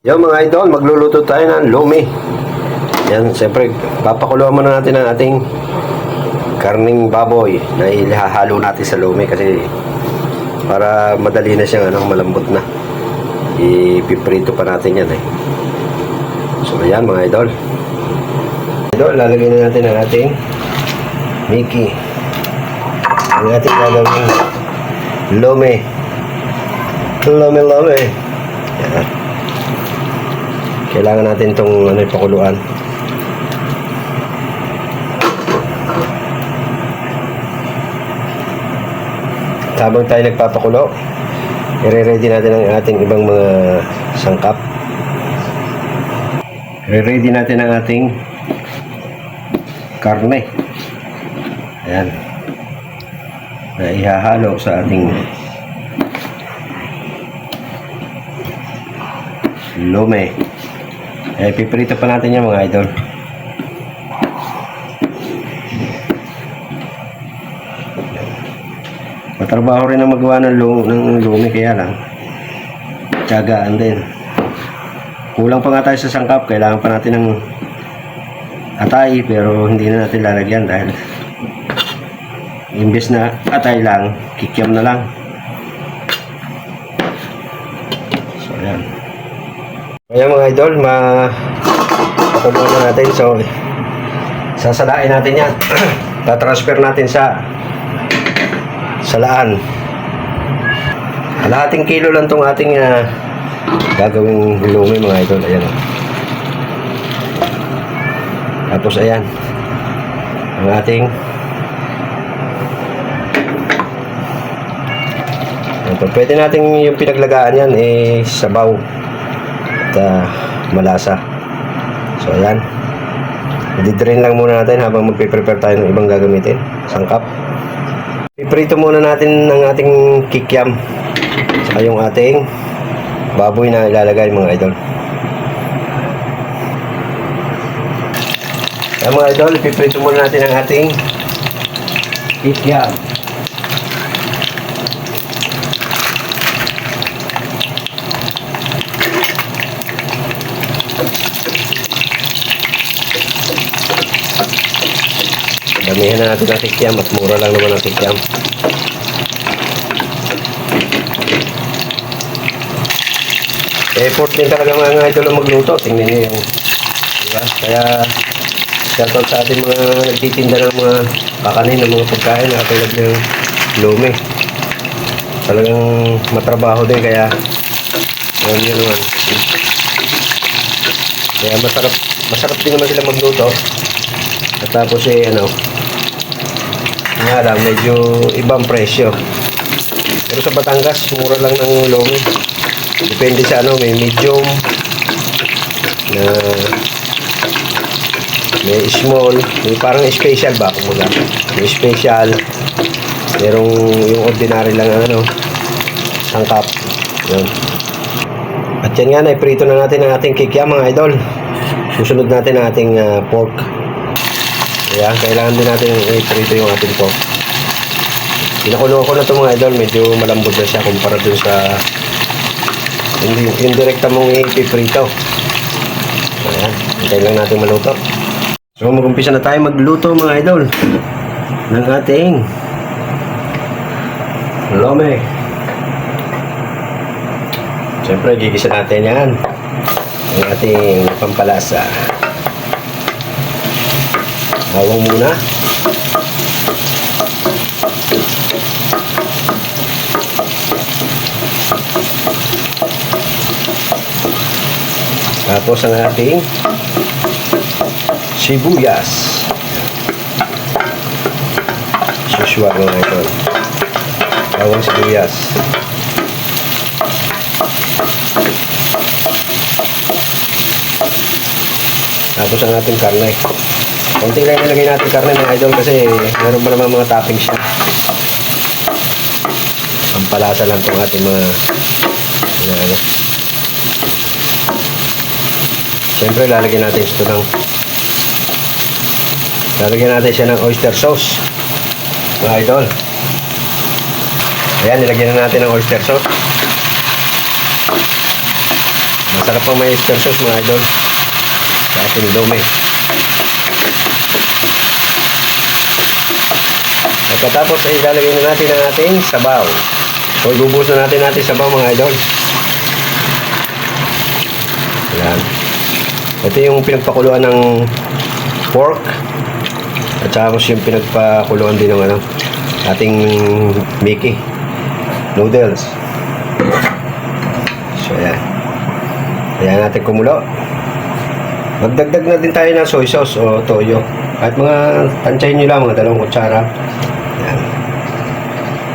Yo mga idol, magluluto tayo ng lumi. Yan, siyempre, papakuluan muna natin ang ating karning baboy na ilahalo natin sa lumi kasi para madali na siyang anong malambot na. Ipiprito pa natin yan eh. So ayan mga idol. Idol, lalagyan na natin ang ating Mickey. Ang ating gagawing lumi. Lumi, lumi. Yan. Kailangan natin itong ano, pakuluan. Habang tayo nagpapakulo, i-ready natin ang ating ibang mga sangkap. I-ready natin ang ating karne. Ayan. Na ihahalo sa ating lume. Eh, piprito pa natin yan mga idol. Matrabaho rin ang magawa ng, lu ng lumi kaya lang. Tiyagaan din. Kulang pa nga tayo sa sangkap. Kailangan pa natin ng atay pero hindi na natin lalagyan dahil imbes na atay lang, kikiam na lang. So, ayan. Ayan mga idol, ma patulungan na natin. So, sasalain natin yan. Tatransfer natin sa salaan. Kalahating kilo lang tong ating ah, gagawing lumi mga idol. Ayan. oh. Tapos ayan. Ang ating Ito, pwede natin yung pinaglagaan yan eh sabaw ah, malasa. So ayan. I-drain lang muna natin habang magpe-prepare tayo ng ibang gagamitin. Sangkap. Iprito muna natin ang ating kikiam. Saka yung ating baboy na ilalagay mga idol. Kaya mga idol, ipiprito muna natin ang ating kikiam. Damihan na natin ang kikiam at mura lang naman ang kikiam. Effort din talaga mga idol ang magluto. Tingnan niyo yung, di ba? Kaya, shoutout sa ating mga nagtitinda ng mga kakanin, ng mga pagkain na katulad ng lumi. Talagang matrabaho din kaya, alam niyo naman. Kaya masarap, masarap din naman sila magluto. At tapos eh, ano, nga lang, medyo ibang presyo. Pero sa Batangas, mura lang ng lomi. Depende sa ano, may medium, na may small, may parang special ba, kumbaga. May special, merong yung ordinary lang ang ano, sangkap. Yun. At yan nga, naiprito na natin ang ating kikya, mga idol. Susunod natin ang ating ah, pork. Kaya kailangan din natin i-prito yung ating pork. Pinakulo ko na ito mga idol, medyo malambot na siya kumpara dun sa hindi yung direkta mong ipiprito. Ayan, hintayin lang natin maluto. So mag-umpisa na tayo magluto mga idol ng ating lome. Siyempre, gigisa natin yan. Ang ating pampalasa. Bawang muna. Tapos ang ating sibuyas. Usual mga ito. Bawang sibuyas. Tapos ang ating karne. Konti lang nilagay natin karne mga idol kasi meron pa naman mga toppings siya. Ang palasa lang itong ating mga mga ano. Siyempre lalagyan natin ito ng lalagyan natin siya ng oyster sauce. Mga idol. Ayan, nilagyan na natin ng oyster sauce. Masarap pang may oyster sauce mga idol. Sa ating lome. Pagkatapos ay ilalagay na natin ang ating sabaw. So, ibubuhos na natin natin sabaw mga idol. Ayan. Ito yung pinagpakuluan ng pork. At saka yung pinagpakuluan din ng ano, ating Mickey noodles. So, ayan. Ayan natin kumulo. Magdagdag na din tayo ng soy sauce o toyo. At mga tansyahin nyo lang, mga dalawang kutsara.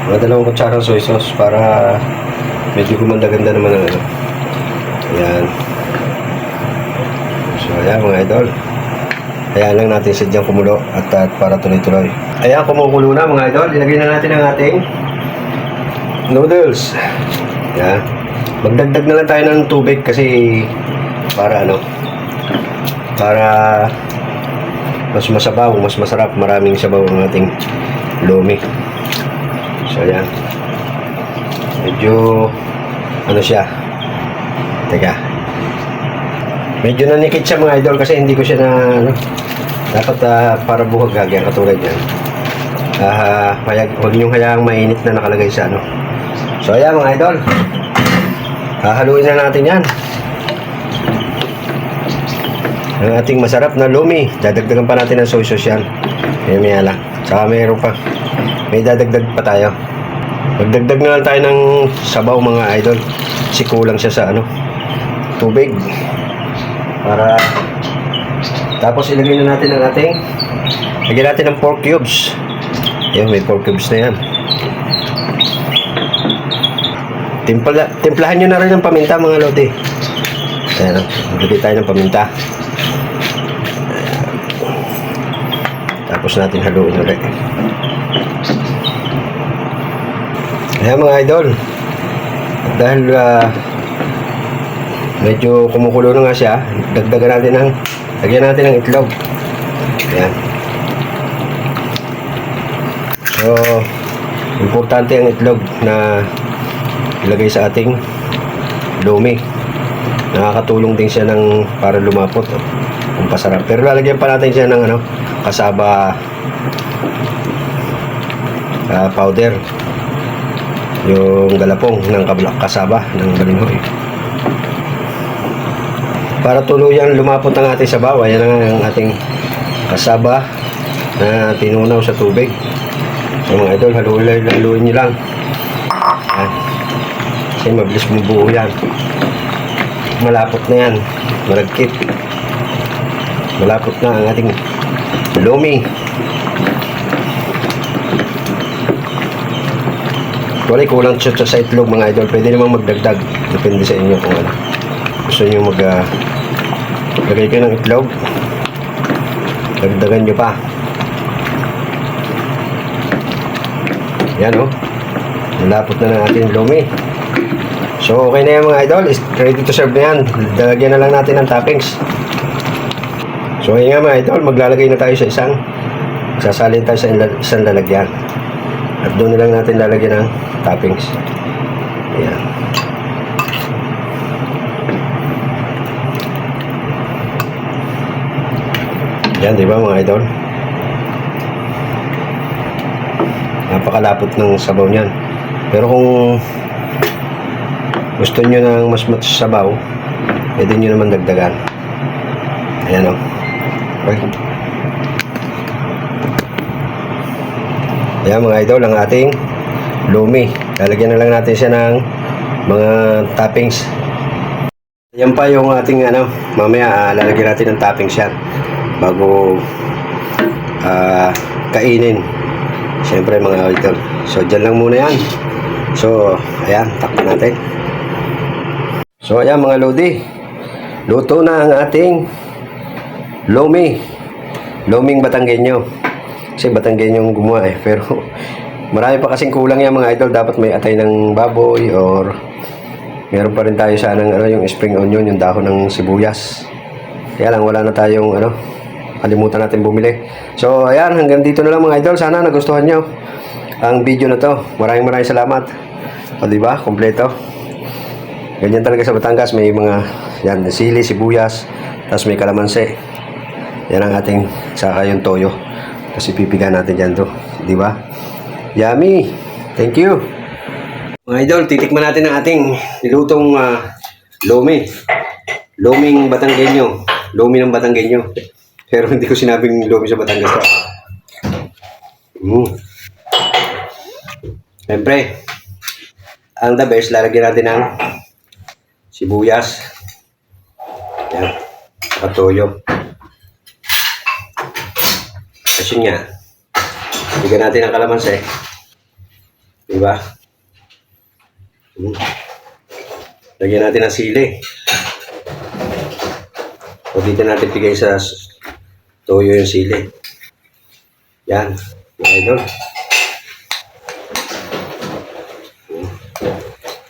Mga dalawang kutsara soy sauce para medyo gumanda-ganda naman ang ano. Ayan. So, ayan mga idol. Ayan lang natin sadyang kumulo at, at para tuloy-tuloy. Ayan, kumukulo na mga idol. Ilagay na natin ang ating noodles. Ayan. Magdagdag na lang tayo ng tubig kasi para ano, para mas masabaw, mas masarap, maraming sabaw ang ating lomi. So, ayan. Medyo, ano siya, teka, medyo nanikit siya mga idol kasi hindi ko siya na, ano, dapat ah, para buhag gagyan katulad yan. Ah, uh, huwag niyong hayaang mainit na nakalagay sa ano. So, ayan mga idol. Hahaluin na natin yan. Ang ating masarap na lumi. Dadagdagan pa natin ng soy sauce yan. May maya lang. Saka mayroon pa. May dadagdag pa tayo. Magdagdag na lang tayo ng sabaw mga idol. Kasi kulang siya sa ano. Tubig. Para tapos ilagay na natin ang ating lagyan natin ng pork cubes. Yan, may pork cubes na yan. Timpla, timplahan nyo na rin ng paminta mga lodi. Ayan, maglagay tayo ng paminta. Tapos natin haluin ulit. Ayan mga idol. Dahil ah, medyo kumukulo na nga siya, dagdagan natin ng lagyan natin ng itlog. Ayan. So, importante ang itlog na ilagay sa ating lumi. Nakakatulong din siya ng para lumapot kung pasarap. Pero lalagyan pa natin siya ng ano, kasaba ah, powder. Yung galapong ng kabla- kasaba ng balinghoy. Para tuluyan lumapot ang ating sabaw, ayan ang ating kasaba na tinunaw sa tubig. So mga idol, haluin, haluin nyo lang. Ayan. Kasi mabilis bumubuo yan. Malapot na yan. Malagkit. Malapot na ang ating lomi. Wala kulang siya sa itlog mga idol. Pwede namang magdagdag. Depende sa inyo kung ano. Gusto nyo mag uh, lagay kayo ng itlog. Dagdagan nyo pa. Yan oh. Malapot na ng ating lomi. So, okay na yan mga idol. Ready to serve na yan. Dalagyan na lang natin ng toppings. So, ayun nga mga idol. Maglalagay na tayo sa isang sasalin tayo sa isang lalagyan. At doon na lang natin lalagyan ng toppings. Ayan. Yan, di ba mga idol? Napakalapot ng sabaw niyan. Pero kung gusto nyo ng mas sabaw, pwede nyo naman dagdagan. Ayan o. Okay. Ayan mga idol, ang ating lumi. Lalagyan na lang natin siya ng mga toppings. Yan pa yung ating ano, mamaya ah, lalagyan natin ng toppings yan bago ah, kainin. Siyempre mga idol. So dyan lang muna yan. So, ayan, takpan natin. So, ayan mga lodi. Luto na ang ating lomi. Loming Batanggenyo. Kasi Batanggenyo yung gumawa eh. Pero, marami pa kasing kulang yan mga idol. Dapat may atay ng baboy or meron pa rin tayo sana ng ano, yung spring onion, yung dahon ng sibuyas. Kaya lang, wala na tayong ano, kalimutan natin bumili. So, ayan, hanggang dito na lang mga idol. Sana nagustuhan nyo ang video na to. Maraming maraming salamat. O, di ba? Kompleto. Ganyan talaga sa Batangas. May mga, yan, sili, sibuyas, tapos may kalamansi. Yan ang ating, saka yung toyo. Tapos ipipiga natin dyan to. Di ba? Yummy! Thank you! Mga idol, titikman natin ang ating nilutong ah, lomi. Loming Batanggenyo. Lomi ng Batanggenyo. Pero hindi ko sinabing lomi sa Batangas. Mm. Siyempre, ang the best, lalagyan natin ng sibuyas. Yan. Saka toyo. Kasi nga, bigyan natin ng kalamansi. Diba? Hmm. Lagyan natin ng sili. O dito natin bigay sa toyo yung sili. Yan. Mga idol.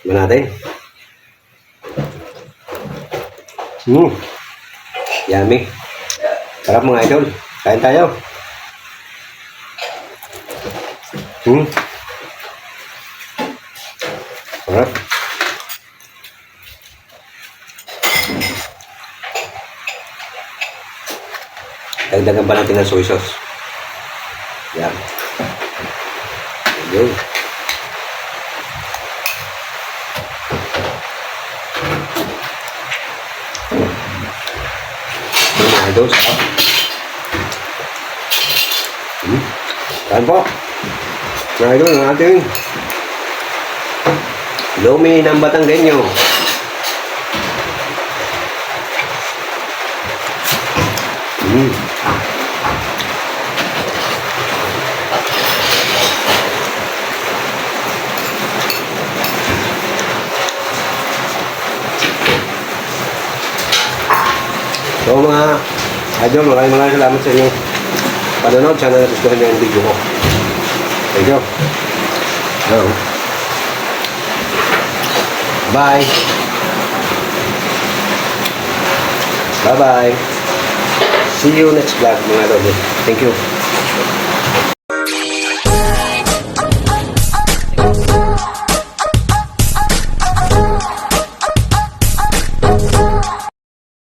Tignan natin. Hmm. Yummy. Sarap mga idol. Kain tayo. Hmm. Sarap. Dagdagan pa natin ng soy sauce. Yan. Yun. Mga idol, sarap. Hmm. Kain po. Mga idol, ang Lomi ng Batanggenyo. Mm. So mga idol, maraming maraming salamat sa inyong panonood. Sana nagustuhan niyo yung video ko. Thank you. Hello. Bye. Bye-bye. See you next vlog mga idol. Thank you.